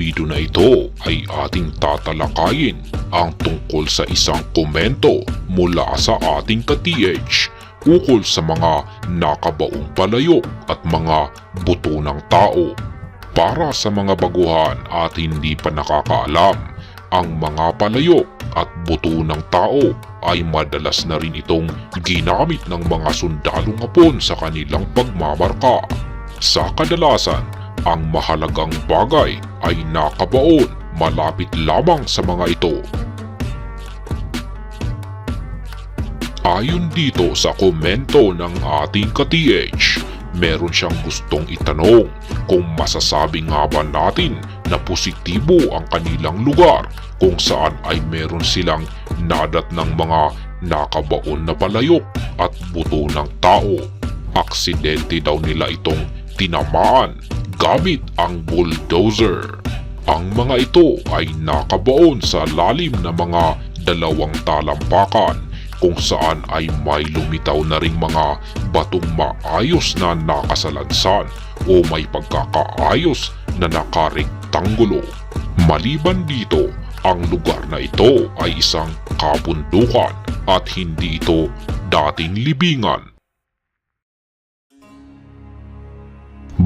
video na ito ay ating tatalakayin ang tungkol sa isang komento mula sa ating ka-TH ukol sa mga nakabaong palayok at mga buto ng tao. Para sa mga baguhan at hindi pa nakakaalam, ang mga palayok at buto ng tao ay madalas na rin itong ginamit ng mga sundalong hapon sa kanilang pagmamarka. Sa kadalasan, ang mahalagang bagay ay nakabaon malapit lamang sa mga ito. Ayon dito sa komento ng ating ka-TH, meron siyang gustong itanong kung masasabi nga ba natin na positibo ang kanilang lugar kung saan ay meron silang nadat ng mga nakabaon na palayok at buto ng tao. Aksidente daw nila itong tinamaan gamit ang bulldozer. Ang mga ito ay nakabaon sa lalim na mga dalawang talampakan kung saan ay may lumitaw na ring mga batong maayos na nakasalansan o may pagkakaayos na nakarektanggulo. Maliban dito, ang lugar na ito ay isang kabundukan at hindi ito dating libingan.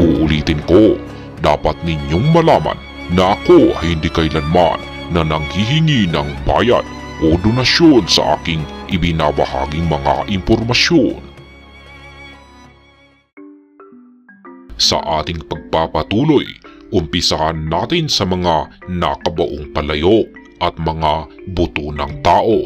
Uulitin ko, dapat ninyong malaman na ako ay hindi kailanman na nanghihingi ng bayad o donasyon sa aking ibinabahaging mga impormasyon. Sa ating pagpapatuloy, umpisahan natin sa mga nakabaong palayok at mga buto ng tao.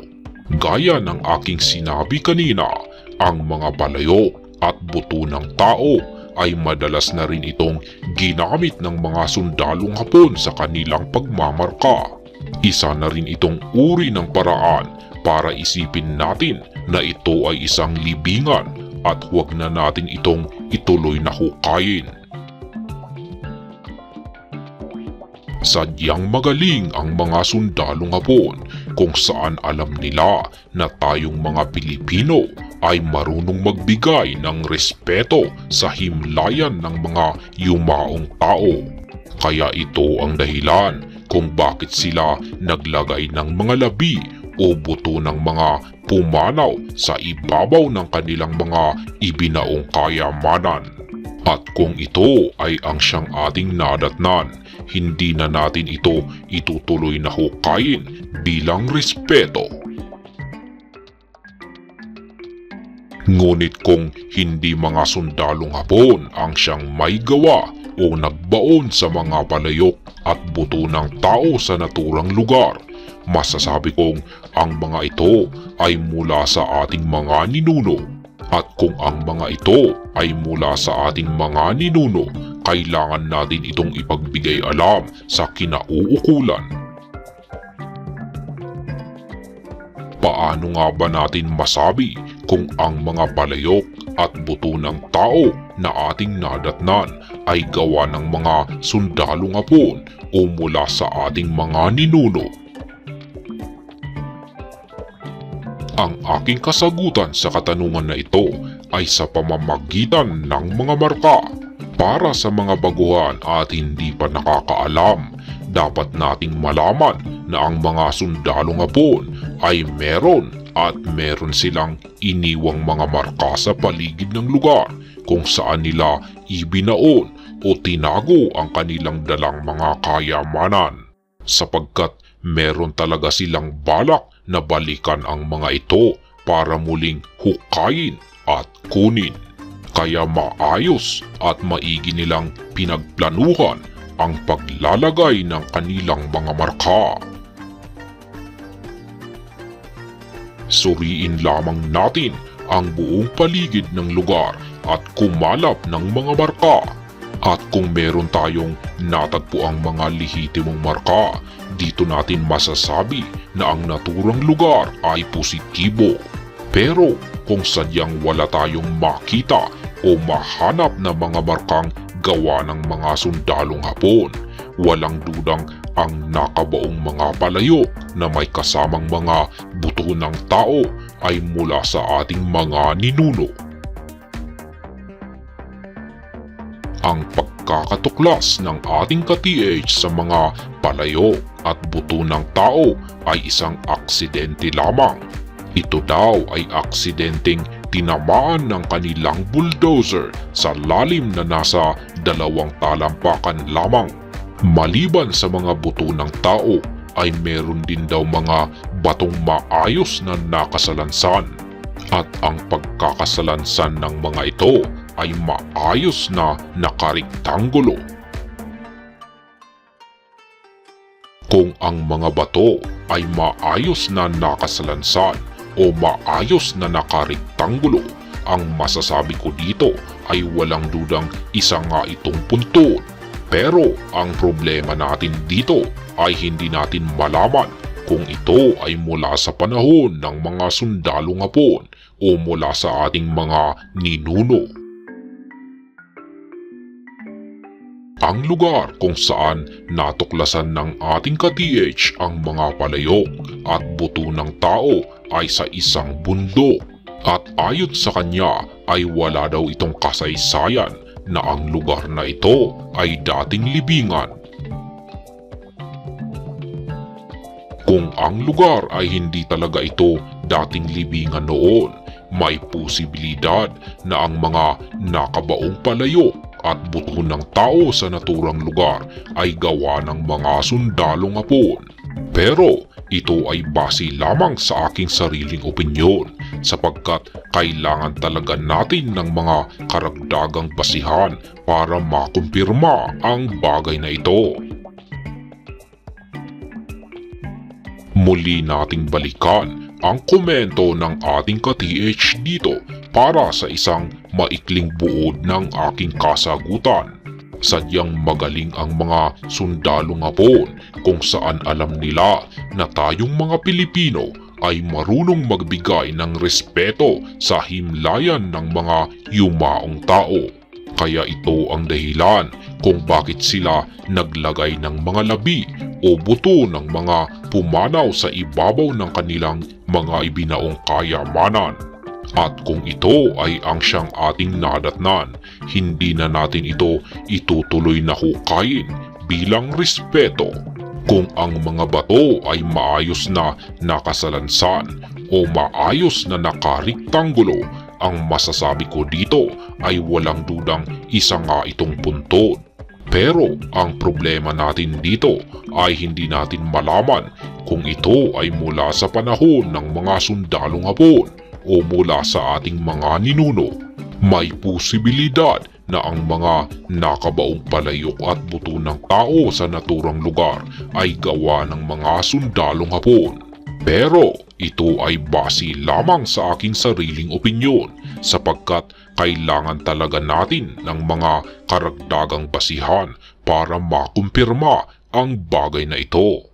Gaya ng aking sinabi kanina, ang mga palayok at buto ng tao ay madalas na rin itong ginamit ng mga sundalong hapon sa kanilang pagmamarka. Isa na rin itong uri ng paraan para isipin natin na ito ay isang libingan at huwag na natin itong ituloy na hukayin. Sadyang magaling ang mga sundalong hapon kung saan alam nila na tayong mga Pilipino ay marunong magbigay ng respeto sa himlayan ng mga yumaong tao. Kaya ito ang dahilan kung bakit sila naglagay ng mga labi o buto ng mga pumanaw sa ibabaw ng kanilang mga ibinaong kayamanan. At kung ito ay ang siyang ating nadatnan, hindi na natin ito itutuloy na hukayin bilang respeto. Ngunit kung hindi mga sundalong hapon ang siyang may gawa o nagbaon sa mga palayok at buto ng tao sa naturang lugar, masasabi kong ang mga ito ay mula sa ating mga ninuno. At kung ang mga ito ay mula sa ating mga ninuno, kailangan natin itong ipagbigay alam sa kinauukulan. Paano nga ba natin masabi kung ang mga palayok at buto ng tao na ating nadatnan ay gawa ng mga sundalong hapon o mula sa ating mga ninuno? Ang aking kasagutan sa katanungan na ito ay sa pamamagitan ng mga marka. Para sa mga baguhan at hindi pa nakakaalam, dapat nating malaman na ang mga sundalong hapon ay meron at meron silang iniwang mga marka sa paligid ng lugar kung saan nila ibinaon o tinago ang kanilang dalang mga kayamanan sapagkat meron talaga silang balak na balikan ang mga ito para muling hukayin at kunin. Kaya maayos at maigi nilang pinagplanuhan ang paglalagay ng kanilang mga marka. Suriin lamang natin ang buong paligid ng lugar at kumalap ng mga marka. At kung meron tayong natagpo ang mga lehitimong marka, dito natin masasabi na ang naturang lugar ay positibo. Pero kung sadyang wala tayong makita o mahanap na mga markang gawa ng mga sundalong hapon, walang dudang ang nakabaong mga palayo na may kasamang mga buto ng tao ay mula sa ating mga ninuno. ang pagkakatuklas ng ating ka-TH sa mga palayo at buto ng tao ay isang aksidente lamang. Ito daw ay aksidenteng tinamaan ng kanilang bulldozer sa lalim na nasa dalawang talampakan lamang. Maliban sa mga buto ng tao ay meron din daw mga batong maayos na nakasalansan. At ang pagkakasalansan ng mga ito ay maayos na nakarektanggulo. Kung ang mga bato ay maayos na nakasalansan o maayos na nakarektanggulo, ang masasabi ko dito ay walang dudang isa nga itong puntod. Pero ang problema natin dito ay hindi natin malaman kung ito ay mula sa panahon ng mga sundalong hapon o mula sa ating mga ninuno. ang lugar kung saan natuklasan ng ating ka-TH ang mga palayok at buto ng tao ay sa isang bundok at ayon sa kanya ay wala daw itong kasaysayan na ang lugar na ito ay dating libingan. Kung ang lugar ay hindi talaga ito dating libingan noon, may posibilidad na ang mga nakabaong palayok at buto ng tao sa naturang lugar ay gawa ng mga sundalong hapon. Pero ito ay base lamang sa aking sariling opinyon sapagkat kailangan talaga natin ng mga karagdagang basihan para makumpirma ang bagay na ito. Muli nating balikan ang komento ng ating ka-TH dito para sa isang maikling buod ng aking kasagutan. Sadyang magaling ang mga sundalong hapon kung saan alam nila na tayong mga Pilipino ay marunong magbigay ng respeto sa himlayan ng mga yumaong tao. Kaya ito ang dahilan kung bakit sila naglagay ng mga labi o buto ng mga pumanaw sa ibabaw ng kanilang mga ibinaong kayamanan. At kung ito ay ang siyang ating nadatnan, hindi na natin ito itutuloy na hukayin bilang respeto. Kung ang mga bato ay maayos na nakasalansan o maayos na nakarektanggulo, ang masasabi ko dito ay walang dudang isa nga itong puntod. Pero ang problema natin dito ay hindi natin malaman kung ito ay mula sa panahon ng mga sundalong hapon o mula sa ating mga ninuno. May posibilidad na ang mga nakabaong palayok at buto ng tao sa naturang lugar ay gawa ng mga sundalong hapon. Pero ito ay base lamang sa aking sariling opinyon sapagkat kailangan talaga natin ng mga karagdagang basihan para makumpirma ang bagay na ito.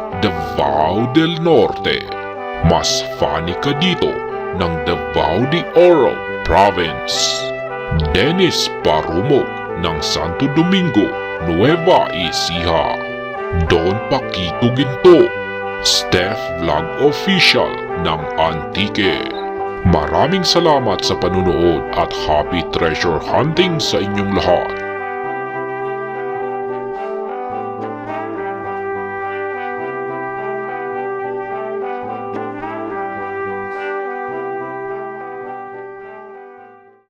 Davao del Norte. Mas Fanny Cadito ng Davao de Oro Province. Dennis Parumog ng Santo Domingo, Nueva Ecija. Don Paquito Ginto, Steph Vlog Official ng Antique. Maraming salamat sa panunood at happy treasure hunting sa inyong lahat.